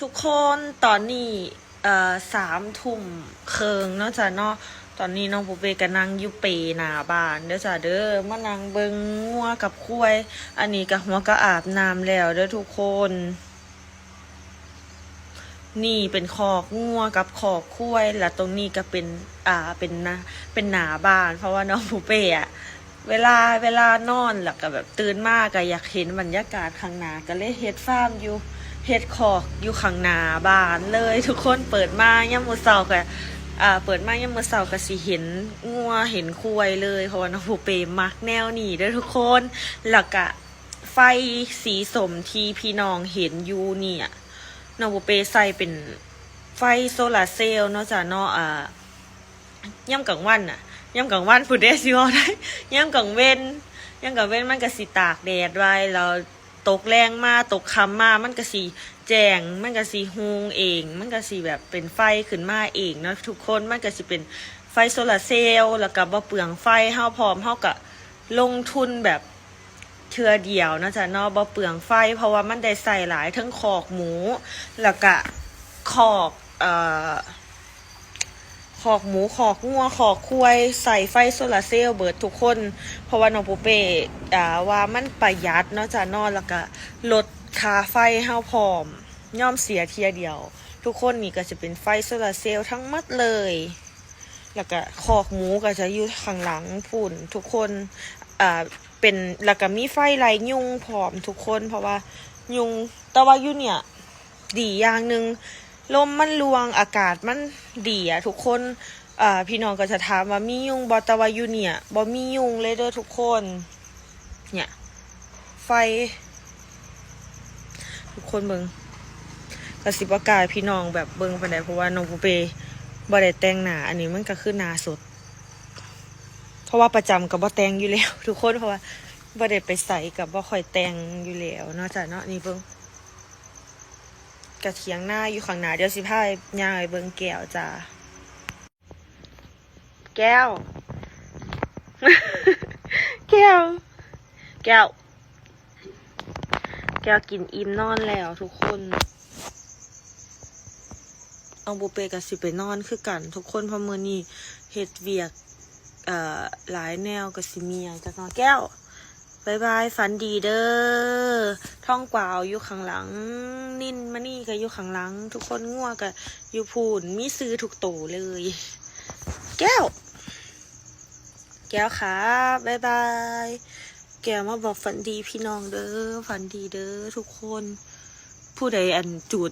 ทุกคนตอนนี้เอ่อสามทุ่มเคิงเนาะจ้ะเนาะตอนนี้น้องปูเปก็นั่งอยู่เปหนาบ้านเด้อจ้ะเด้อมานั่งเบิงงัวกับควายอันนี้ก็หัวก็อาบน้ำแล้วเด้อทุกคน นี่เป็นคอกงัวกับคอกควายแล้วตรงนี้ก็เป็นอ่าเป็นนะเป็นหนาบ้าน เพราะว่าน้องปูเป้อะ เวลาเวลานอนแล้วก็แบบตื่นมากก็อยากเห็นบรรยากาศข้างหน้าก็เลยเฮ็ดฟาร์มอยู่เฮ็ดคอกอยู่ข้างหน้าบ้านเลย ทุกคนเปิดมาย่ามมือเช้าก็อ่าเปิดมาย่ามมือเช้าก็สิเห็นงัวเห็นควายเลยเพราะว่าน้องูเป้มักแนวนี้ด้อทุกคนแล้วก็ไฟสีสมที่พี่น้องเห็นอยู่เนี่ยน้องบุเปใส่เป็นไฟโซลาร์เซลล์เนาะจ้ะเนาะอ่าย่ำกลางวันน่ะ ย่ำกลางวันพูดได้สิว่าได้ย่ำกลางเว้นย่ำกลางเว้นมันก็สิตากแดดไว้แล้วตกแรงมาตกคำมามันก็สิแจงมันก็สิฮงเอง มันก็สิแบบเป็นไฟขึ้นมาเองเนาะทุกคนมันก็สิเป็นไฟโซลาร์เซลล์แล้วก็บ่เปลืองไฟเฮาพร้อมเฮาก็ลงทุนแบบเทือเดียวนะจ๊ะเนาะบ่เปลืองไฟ เพราะว่ามันได้ใส่หลายทั้งขอกหมู แล้วก็ขอกเอ่อ ขอกหมูขอกงัวขอกควายใส่ไฟโซลาร์เซลล์เบิดทุกคน เพราะว่าน้องปูเป้อ่าว่ามันประหยัดเนาะจ๊ะเนาะแล้วก็ลดค่าไฟเฮาพร้อมย่อมเสียเทียเดียว ทุกคนนี่ก็จะเป็นไฟโซลาร์เซลล์ทั้งหมดเลย แล้วก็คอกหมูก็จะอยู่ข้างหลังพุ่นทุกคนอ่าเป็นแล้วก็มีไฟไล่ยุงพร้อมทุกคน เพราะว่ายุงแต่ว่าอยู่เนี่ยดีอย่างหนึ่ง ลมมันรวงอากาศมันดีอะทุกคนพี่น้องก็จะถามว่ามียุงบอต่ว่ายูเนี่ยบอมียุงเลยเด้อทุกคน เนี่ย ไฟ ทุกคนเบิงกระสิบอากาศพี่น้องแบบเบิงไปไหนเพราะว่าน้องปูเปบ่ได้แต่งหนาอันนี้มันก็คือหนาสดเพราะว่าประจำกับบ่แต่งอยู่แล้ว ทุกคนเพราะว่าบ่ได้ไปใส่กับบ่ค่อยแต่งอยู่แล้วเนาะจ้ะเนาะนี่เบิ่ง กระเทียงหน้าอยู่ข้างหน้าเดี๋ยวสิพาย่างไปเบิ่งแก้วจ้าแก้ว แก้ว แก้ว แก้วกินอิ่มนอนแล้วทุกคนเอาบุเปกับสิไปนอนคือกัน ทุกคนพราะมื้อนี้เฮ็ดเวียก เอ่อหลายแนวกับสิเมียจากนอแก้ว บายบายฝันดีเด้อท่องกวาวอยู่ข้างหลัง นินมานี่ก็อยู่ข้างหลัง ทุกคนง่วก็อยู่พูนมีซื้อทุกโตเลย แก้ว แก้วครับบายบายแก้วมาบอกฝันดีพี่น้องเด้อฝันดีเด้อทุกคน ผู้ใดอันจูด